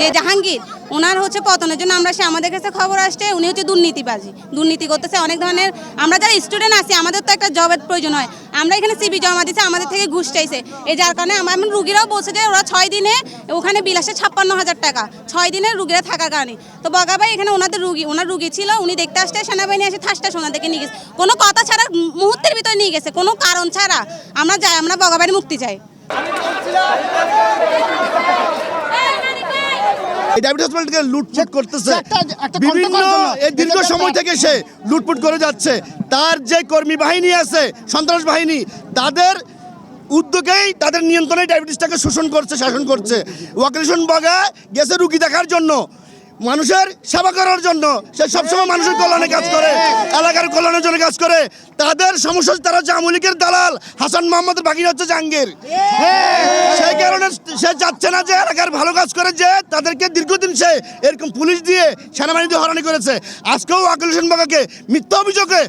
যে জাহাঙ্গীর ওনার হচ্ছে পতনের জন্য আমরা সে আমাদের কাছে খবর আসছে, উনি হচ্ছে দুর্নীতিবাজি। দুর্নীতি করতেছে, অনেক ধরনের আমরা যারা স্টুডেন্ট আছি, আমাদের তো একটা জবের প্রয়োজন হয়। আমরা এখানে সিবি জমা দিচ্ছি আমাদের থেকে ঘুষ চাইছে। এই যার কারণে আমার রুগীরাও বলছে যে ওরা ছয় দিনে ওখানে বিল আসে ছাপ্পান্ন হাজার টাকা। ছয় দিনে রুগীরা থাকার কারণে। তো বগাবাই এখানে ওনাদের রুগী ওনার রুগী ছিল, উনি দেখতে আসতে সেনাবাহিনী এসে ঠাসটা ওনাদেরকে নিয়ে গেছে। কোনো কথা ছাড়া মুহূর্তের ভিতরে নিয়ে গেছে, কোনো কারণ ছাড়া। আমরা যাই, আমরা বগাবাড়ি মুক্তি চাই এই ডায়াবেটিস হসপিটালকে লুটফুট করতেছে। বিভিন্ন এই দীর্ঘ সময় থেকে সে লুটপুট করে যাচ্ছে। তার যে কর্মী বাহিনী আছে সন্ত্রাস বাহিনী তাদের উদ্যোগেই তাদের নিয়ন্ত্রণে ডায়াবেটিসটাকে শোষণ করছে শাসন করছে। ওয়াকেশন বাগা গেছে রুগী দেখার জন্য। মানুষের সেবা করার জন্য। সে সবসময় মানুষের কল্যাণে কাজ করে, এলাকার কল্যাণের জন্য কাজ করে। তাদের সমস্যা তারা হচ্ছে আওয়ামী লীগের দালাল, হাসান মোহাম্মদের বাকি হচ্ছে জাহাঙ্গীর। সেই কারণে সে যাচ্ছে না যে এলাকার ভালো কাজ করে, যে তাদেরকে দীর্ঘদিন সে এরকম পুলিশ দিয়ে সেনাবাহিনী দিয়ে হরানি করেছে। আজকেও আকিল হোসেন বাগাকে মিথ্যা অভিযোগে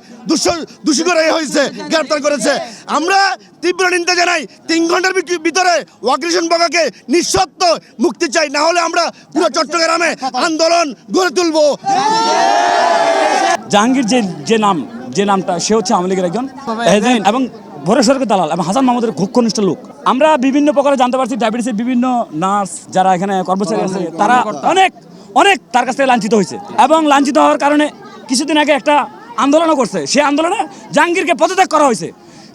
দোষী করে হয়েছে, গ্রেপ্তার করেছে। আমরা তীব্র নিন্দা জানাই, তিন ঘণ্টার ভিতরে ওয়াকিল হোসেন বাগাকে নিঃশর্ত মুক্তি চাই, না হলে আমরা পুরো চট্টগ্রামে আন্দোলন গড়ে তুলবো। জাহাঙ্গীর যে যে নাম, যে নামটা, সে হচ্ছে আওয়ামী লীগের একজন এবং ভোরের সরকার দালাল এবং হাসান মাহমুদের খুব ঘনিষ্ঠ লোক। আমরা বিভিন্ন প্রকারে জানতে পারছি, ডায়াবেটিসের বিভিন্ন নার্স যারা এখানে কর্মচারী আছে, তারা অনেক অনেক তার কাছ থেকে লাঞ্ছিত হয়েছে এবং লাঞ্ছিত হওয়ার কারণে কিছুদিন আগে একটা আন্দোলনও করছে। সেই আন্দোলনে জাহাঙ্গীরকে পদত্যাগ করা হয়েছে।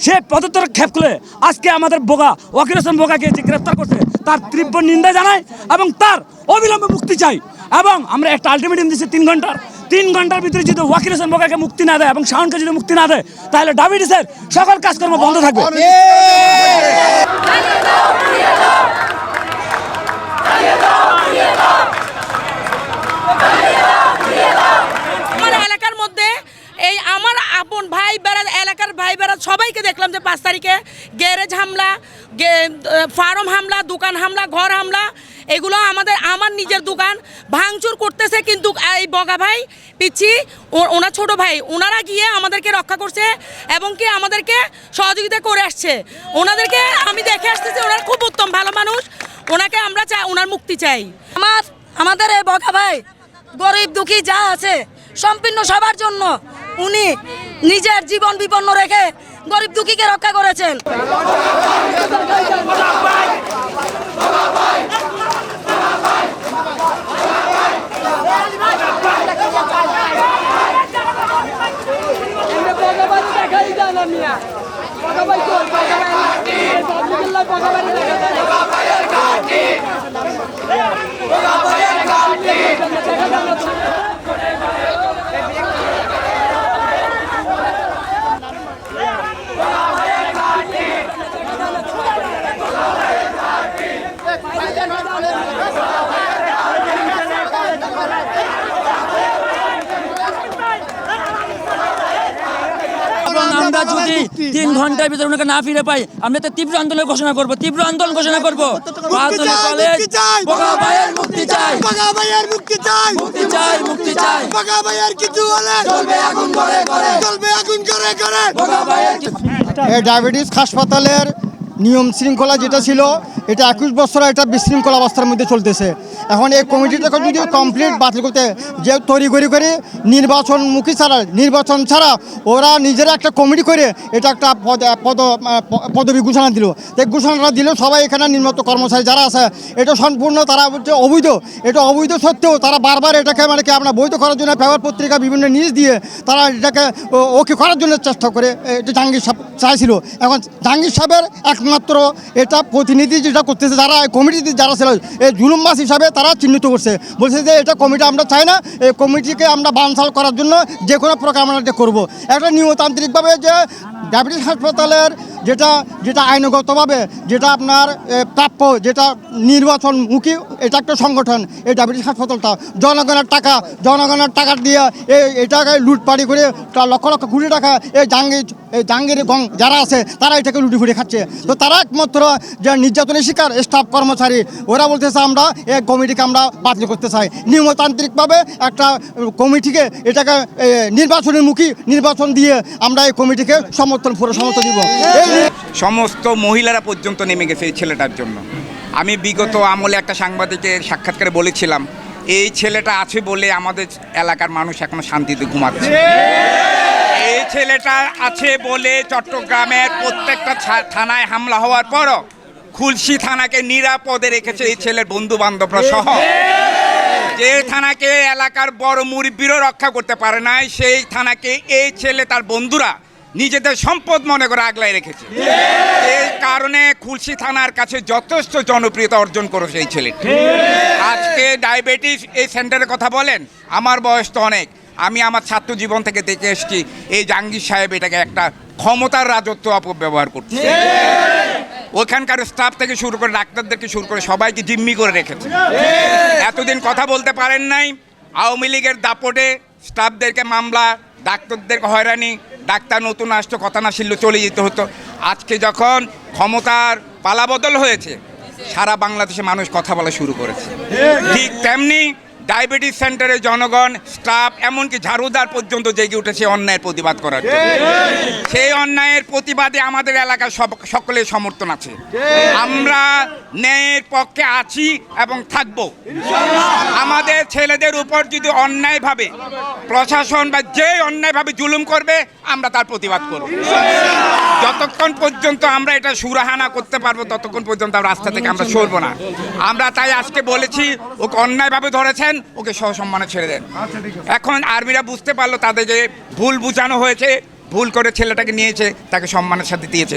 সে পদত্যাগ খেপ খুলে আজকে আমাদের বোগা ওয়াকিল হোসেন বোগাকে যে গ্রেফতার করছে, তার তীব্র নিন্দা জানায় এবং তার অবিলম্বে মুক্তি চাই এবং আমরা একটা আলটিমেটাম দিচ্ছি তিন ঘণ্টার। তিন ঘণ্টার ভিতরে যদি ওয়াকিল হোসেন বোকাকে মুক্তি না দেয় এবং শাওনকে যদি মুক্তি না দেয় তাহলে ডায়াবেটিসের সকল কাজকর্ম বন্ধ থাকবে। এলাকার মধ্যে এই আমার আপন ভাই বেড়া এলাকার ভাই বেড়া সবাইকে দেখলাম যে পাঁচ তারিখে গ্যারেজ হামলা ফার্ম হামলা, দোকান হামলা, ঘর হামলা, এগুলো আমাদের, আমার নিজের দোকান, ভাঙচুর করতেছে কিন্তু এই বগা ভাই, পিচ্ছি ওনার ছোট ভাই, ওনারা গিয়ে আমাদেরকে রক্ষা করছে এবং কি আমাদেরকে সহযোগিতা করে আসছে। ওনাদেরকে আমি দেখে আসতেছি, ওনার খুব উত্তম, ভালো মানুষ, ওনাকে আমরা চাই ওনার মুক্তি চাই। আমার, আমাদের এই বগা ভাই, গরিব দুঃখী যা আছে সম্পূর্ণ সবার জন্য উনি নিজের জীবন বিপন্ন রেখে গরিব দুঃখীকে রক্ষা করেছেন এবং আমরা যদি তিন ঘণ্টার ভিতরে ওনাকে না ফিরে পাই আমরা তো তীব্র আন্দোলন ঘোষণা করব তীব্র আন্দোলন ঘোষণা করব। কলেজ বগা ভাইয়ের মুক্তি চাই। মুক্তি চাই মুক্তি চাই মুক্তি চাই। বগা ভাইয়ের কিছু হলে চলবে আগুন করে করে। চলবে আগুন করে করে। বগা ভাইয়ের এই ডায়াবেটিস হাসপাতালের নিয়ম শৃঙ্খলা যেটা ছিল, এটা একুশ বছর এটা বিশৃঙ্খলা অবস্থার মধ্যে চলতেছে। এখন এই কমিটিটাকে যদি কমপ্লিট বাতিল করতে, যে তৈরি করে করে নির্বাচনমুখী ছাড়া, নির্বাচন ছাড়া ওরা নিজেরা একটা কমিটি করে এটা একটা পদ পদ, পদবি ঘোষণা দিল। এই ঘোষণাটা দিলে, সবাই এখানে নিম্নত কর্মচারী যারা আছে, এটা সম্পূর্ণ তারা হচ্ছে অবৈধ। এটা অবৈধ সত্ত্বেও তারা বারবার এটাকে মানে কি আমরা বৈধ করার জন্য পেপার পত্রিকা বিভিন্ন নিউজ দিয়ে তারা এটাকে ওকে করার জন্য চেষ্টা করে এটা জাহাঙ্গীর চাইছিল। এখন জাহাঙ্গীর সাহেবের একমাত্র এটা প্রতিনিধি যেটা করতেছে, যারা এই কমিটিতে যারা ছিল, এই জুলুমবাস হিসাবে তারা চিহ্নিত করছে। বলছে যে এটা কমিটি আমরা চাই না, এই কমিটিকে আমরা বানসাল করার জন্য যে কোনো প্রকার আমরা এটা করব। একটা নিয়মতান্ত্রিকভাবে যে ডায়াবেটিস হাসপাতালের যেটা যেটা আইনগতভাবে যেটা আপনার প্রাপ্য, যেটা নির্বাচনমুখী, এটা একটা সংগঠন এই ডায়াবেটিস হাসপাতালটা জনগণের টাকা জনগণের টাকা দিয়ে এই এটাকে লুটপাটি করে লক্ষ লক্ষ কোটি টাকা এই জাহাঙ্গীর এই জাহাঙ্গীর গং, যারা আছে, তারা এটাকে লুটি ফুটি খাচ্ছে। তো তারা একমাত্র যে নির্যাতনের শিকার, স্টাফ কর্মচারী, ওরা বলতেছে আমরা এই কমিটিকে আমরা বাতিল করতে চাই। নিয়মতান্ত্রিকভাবে একটা কমিটিকে এটাকে নির্বাচনের মুখী নির্বাচন দিয়ে আমরা এই কমিটিকে সমর্থন, পুরো সমর্থন দিব। সমস্ত মহিলারা পর্যন্ত নেমে গেছে এই ছেলেটার জন্য। আমি বিগত আমলে একটা সাংবাদিকের সাক্ষাৎকারে বলেছিলাম, এই ছেলেটা আছে বলে আমাদের এলাকার মানুষ এখনও শান্তিতে ঘুমাচ্ছে। এই ছেলেটা আছে বলে চট্টগ্রামের প্রত্যেকটা থানায় হামলা হওয়ার পরও খুলশি থানাকে নিরাপদে রেখেছে এই ছেলের বন্ধু বান্ধবরা সহ। যে থানাকে এলাকার বড় মুরব্বীরও রক্ষা করতে পারে নাই, সেই থানাকে এই ছেলে তার বন্ধুরা নিজেদের সম্পদ মনে করে আগলাই রেখেছে। এই কারণে খুলশি থানার কাছে যথেষ্ট জনপ্রিয়তা অর্জন করেছে এই ছেলেটি। আজকে ডায়াবেটিস, এই সেন্টারের কথা বলেন, আমার বয়স তো অনেক। আমি আমার ছাত্র জীবন থেকে দেখে এসেছি, এই জাহাঙ্গীর সাহেব এটাকে একটা ক্ষমতার রাজত্ব অপব্যবহার করছে। ওখানকার স্টাফ থেকে শুরু করে ডাক্তারদেরকে শুরু করে সবাইকে জিম্মি করে রেখেছে। এতদিন কথা বলতে পারেন নাই, আওয়ামী লীগের দাপটে স্টাফদেরকে মামলা, ডাক্তারদেরকে হয়রানি ডাক্তার নতুন আসতো, কথা না শিল্ল চলে যেতে হতো। আজকে যখন ক্ষমতার পালাবদল হয়েছে, সারা বাংলাদেশে মানুষ কথা বলা শুরু করেছে। ঠিক তেমনি ডায়াবেটিস সেন্টারের জনগণ স্টাফ এমনকি ঝাড়ুদার পর্যন্ত জেগে উঠেছে অন্যায়ের প্রতিবাদ করার জন্য। সেই অন্যায়ের প্রতিবাদে আমাদের এলাকার সব সকলের সমর্থন আছে। আমরা ন্যায়ের পক্ষে আছি এবং থাকব। আমাদের ছেলেদের উপর যদি অন্যায়ভাবে প্রশাসন বা যে অন্যায়ভাবে জুলুম করবে আমরা তার প্রতিবাদ করব। যতক্ষণ পর্যন্ত আমরা এটা সুরাহানা করতে পারব ততক্ষণ পর্যন্ত আমরা রাস্তা থেকে আমরা সরবো না। আমরা তাই আজকে বলেছি ওকে অন্যায়ভাবে ধরেছেন ওকে সহসম্মানে ছেড়ে দেন। এখন আর্মিরা বুঝতে পারল তাদের যে ভুল বুঝানো হয়েছে ভুল করে ছেলেটাকে নিয়েছে তাকে সম্মানের সাথে দিয়েছে।